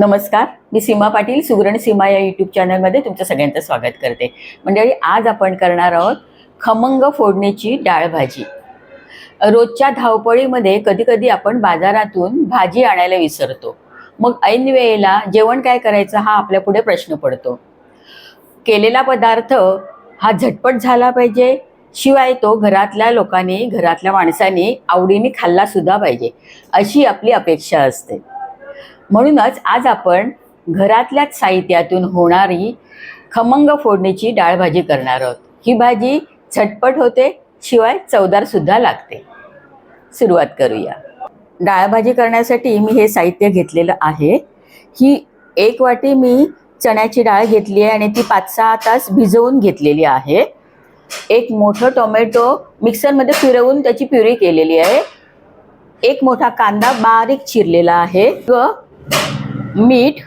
नमस्कार. मी सीमा पाटील सुगरण सीमा या यूट्यूब चॅनलमध्ये तुमचं सगळ्यांचं स्वागत करते. मंडळी आज आपण करणार आहोत खमंग फोडणीची डाळ भाजी. रोजच्या धावपळीमध्ये कधीकधी आपण बाजारातून भाजी आणायला विसरतो. मग ऐन वेळेला जेवण काय करायचं हा आपल्या पुढे प्रश्न पडतो. केलेला पदार्थ हा झटपट झाला पाहिजे शिवाय तो घरातल्या लोकांनी घरातल्या माणसांनी आवडीने खाल्ला सुद्धा पाहिजे अशी आपली अपेक्षा असते. म्हणूनच आज आपण घरातल्याच साहित्यातून होणारी खमंग फोडणीची डाळ भाजी करणार आहोत. ही भाजी झटपट होते शिवाय चवदार सुद्धा लागते. सुरुवात करूया. डाळ भाजी करण्यासाठी मी हे साहित्य घेतलेलं आहे. ही एक वाटी मी चण्याची डाळ घेतली आहे आणि ती पाच सहा तास भिजवून घेतलेली आहे. एक मोठं टोमॅटो मिक्सरमध्ये फिरवून त्याची प्युरी केलेली आहे. एक मोठा कांदा बारीक चिरलेला आहे. व मीठ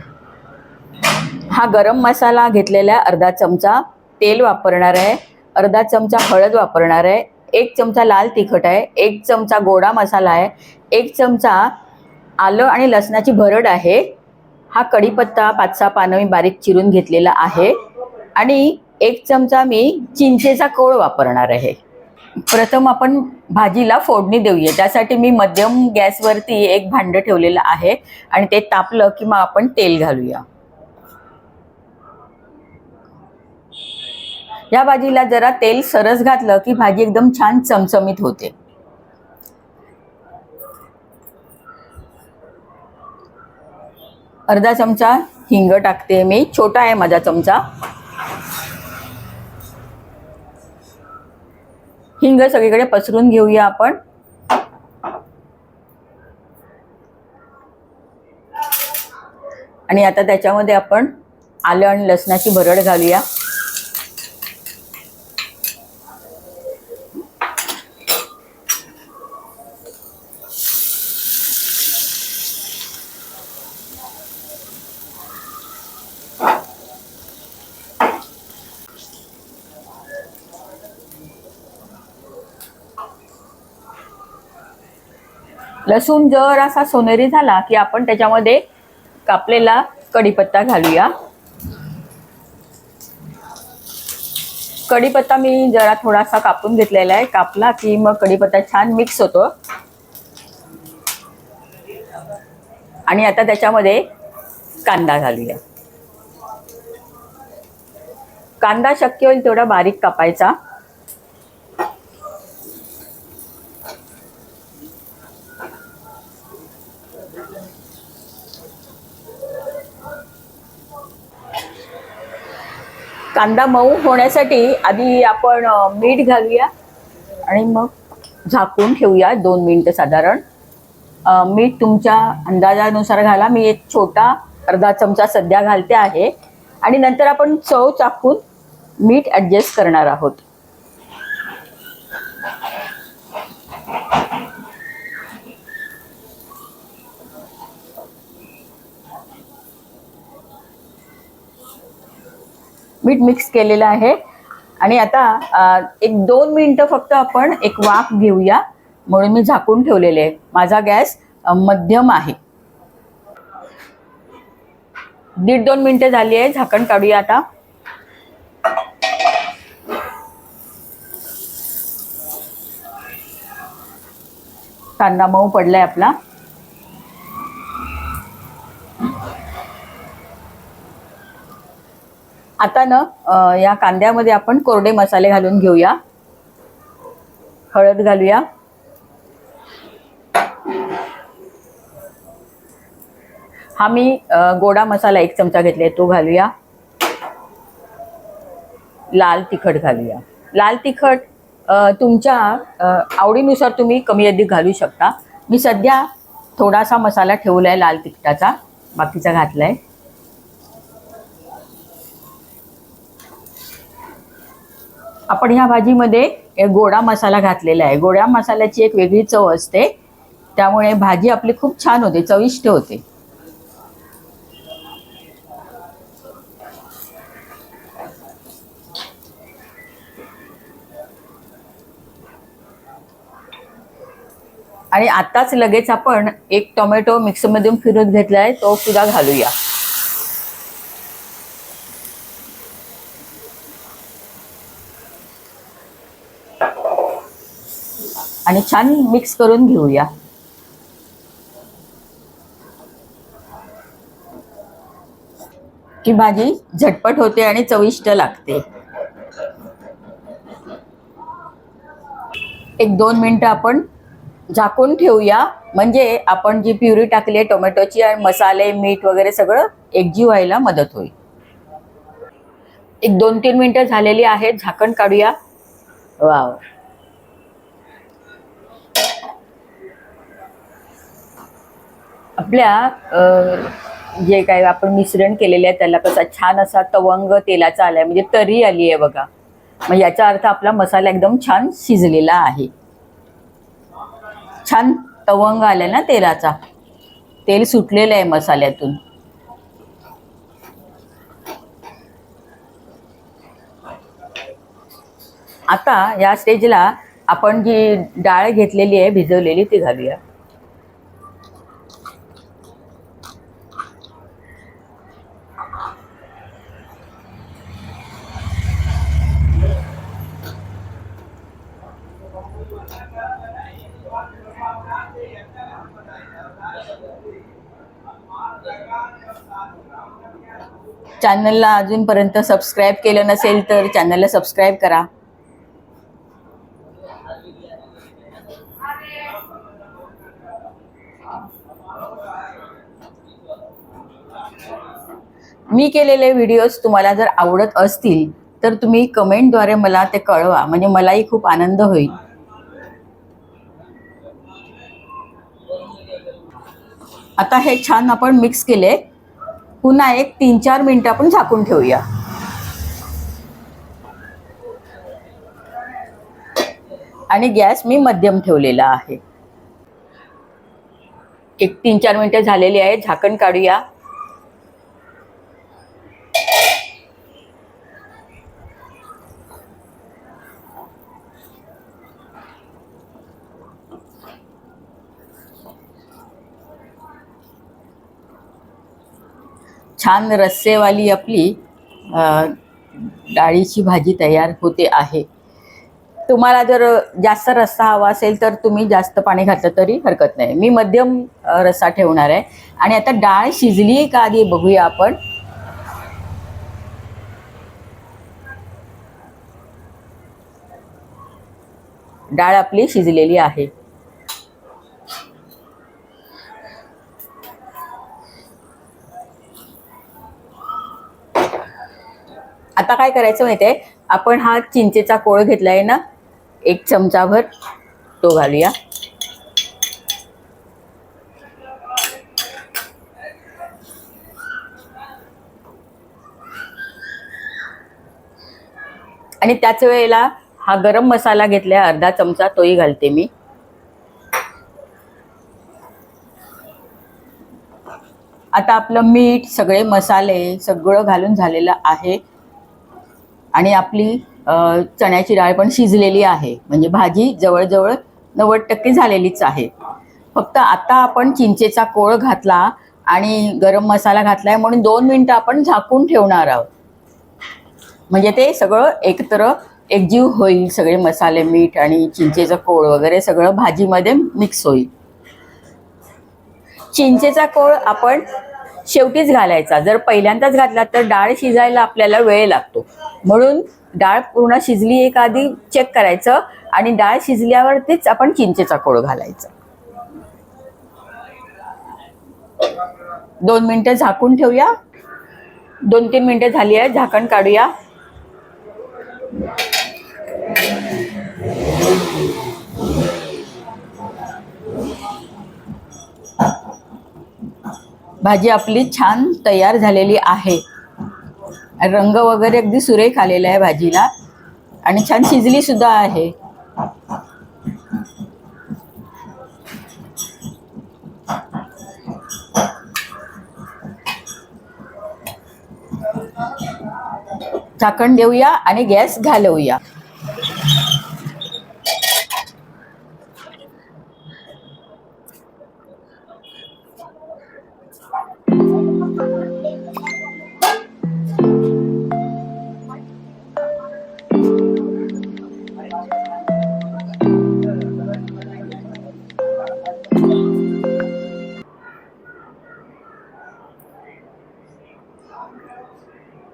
हा गरम मसाला घेतलेला आहे अर्धा चमचा तेल वापरणार आहे. अर्धा चमचा हळद वापरणार आहे. एक चमचा लाल तिखट आहे. एक चमचा गोडा मसाला आहे. एक चमचा आलं आणि लसणाची भरड आहे. हा कढीपत्ता पाच सहा पानं मी बारीक चिरून घेतलेला आहे. आणि एक चमचा मी चिंचेचा कोळ वापरणार आहे. प्रथम आपण भाजीला फोडणी देऊया. त्यासाठी मी मध्यम गॅसवरती एक भांडं ठेवलेलं आहे आणि ते तापलं की मग आपण तेल घालूया. या भाजीला जरा तेल सरस घातलं की भाजी एकदम छान चमचमीत होते. अर्धा चमचा हिंग टाकते मी. छोटा आहे माझा चमचा. हिंग सगळीकडे पसरून घेऊया आपण. आणि आता त्याच्यामध्ये आपण आलं आणि लसणाची भरड घालूया. लसूण जर असा सोनेरी झाला की आपण त्याच्यामध्ये कापलेला कढीपत्ता घालूया. कढीपत्ता मी जरा थोडासा कापून घेतलेला आहे. कापला की मग कढीपत्ता छान मिक्स होतो. आणि आता त्याच्यामध्ये कांदा घालूया. कांदा शक्य होईल तेवढा बारीक कापायचा. कांदा मऊ होण्यासाठी आधी आपण मीठ घालूया. आणि मग झाकून ठेवूया दोन मिनटं साधारण. मीठ तुमच्या अंदाजानुसार घाला. मी एक छोटा अर्धा चमचा सध्या घालते आहे. आणि नंतर आपण चव चाकून मीठ ॲडजस्ट करणार आहोत. मीठ मिक्स केलेलं आहे. आणि आता एक दोन मिनटं फक्त आपण एक वाफ घेऊया. म्हणून मी झाकून ठेवलेले आहे. माझा गॅस मध्यम आहे. दीड दोन मिनटं झाली आहे. झाकण काढूया आता. कांदा मऊ पडलाय आपला. आता ना या कांद्यामध्ये आपण कोरडे मसाले घालून घेऊया. हळद घालूया. हा मी गोडा मसाला एक चमचा घेतलाय तो घालूया. लाल तिखट घालूया. लाल तिखट तुमच्या आवडीनुसार तुम्ही कमी अधिक घालू शकता. मी सध्या थोडासा मसाला ठेवला आहे लाल तिखटाचा बाकीचा घातला आहे आपण ह्या भाजीमध्ये एक गोडा मसाला घातलेला आहे. गोड्या मसाल्याची एक वेगळी चव असते. त्यामुळे भाजी आपली खूप छान होते चविष्ट होते. आणि आताच लगेच आपण एक टोमॅटो मिक्सरमधून फिरत घेतलाय तो सुद्धा घालूया. आणि छान मिक्स करून घेऊया. ही भाजी झटपट होते आणि चविष्ट लागते. एक दोन मिनटं आपण झाकून ठेवूया. म्हणजे आपण जी प्युरी टाकली आहे टोमॅटोची आणि मसाले मीठ वगैरे सगळं एकजीव व्हायला मदत होईल. एक दोन तीन मिनटं झालेली आहेत झाकण काढूया. वाव. आपल्या अ, जे काय आपण मिश्रण केलेलं आहे त्याला कसा छान असा तवंग तेलाचा आलाय म्हणजे तरी आली आहे बघा. मग याचा अर्थ आपला मसाला एकदम छान शिजलेला आहे. छान तवंग आलाय ना तेलाचा. तेल सुटलेलं आहे मसाल्यातून. आता या स्टेजला आपण जी डाळ घेतलेली आहे भिजवलेली ती घालूया. चॅनलला अजूनपर्यंत सबस्क्राईब केलं नसेल तर चॅनलला सबस्क्राईब करा. मी केलेले व्हिडिओज तुम्हाला जर आवडत असतील तर तुम्ही कमेंटद्वारे मला ते कळवा. म्हणजे मलाही खूप आनंद होईल. आता हे छान आपण मिक्स केले. पुन्हा एक तीन चार मिनिटं आपण झाकून ठेवूया. आणि गॅस मी मध्यम ठेवलेला आहे. एक तीन चार मिनिटं झालेली आहे झाकण काढूया. छान रस्सेवाली आपली डाळीची भाजी तयार होते आहे. तुम्हाला जर जास्त रस्सा हवा असेल तर तुम्ही जास्त पाणी घातलं तरी हरकत नाही. मी मध्यम रस्सा ठेवणार आहे. आणि आता डाळ शिजली आहे का आधी बघूया आपण. डाळ आपली शिजलेली आहे. आता काय करायचं माहिती आहे आपण हा चिंचेचा कोळ घेतला आहे ना एक चमचाभर तो घालूया. आणि त्याच वेळेला हा गरम मसाला घेतलाय अर्धा चमचा तोही घालते मी. आता आपलं मीठ सगळे मसाले सगळं घालून झालेलं आहे. आणि आपली चण्याची डाळ पण शिजलेली आहे. म्हणजे भाजी जवळजवळ नव्वद टक्के झालेलीच आहे. फक्त आता आपण चिंचेचा कोळ घातला आणि गरम मसाला घातलाय म्हणून दोन मिनटं आपण झाकून ठेवणार आहोत. म्हणजे ते सगळं एकत्र एकजीव होईल सगळे मसाले मीठ आणि चिंचेचं कोळ वगैरे सगळं भाजीमध्ये मिक्स होईल. चिंचेचा कोळ आपण शेवटीच घालायचा. जर पहिल्यांदाच घातला तर डाळ शिजायला आपल्याला वेळ लागतो. म्हणून डाळ पूर्ण शिजली एक आधी चेक करायचं आणि डाळ शिजल्यावरतीच आपण चिंचेचा कोळ घालायचा. दोन मिनिटं झाकून ठेवूया. दोन तीन मिनिटं झाली आहे झाकण काढूया. भाजी आपली छान तयार झालेली आहे. रंग वगैरे अगदी सुरेख आलेला आहे भाजीला. आणि छान शिजली सुद्धा आहे. झाकण देऊया आणि गॅस घालवूया.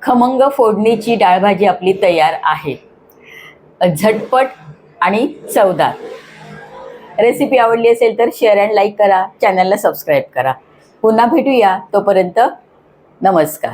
खमंग फोडणीची डाळभाजी आपली तयार आहे. झटपट आणि चवदार. रेसिपी आवडली असेल तर शेअर अँड लाईक करा. चॅनलला सबस्क्राईब करा. पुन्हा भेटूया. तोपर्यंत नमस्कार.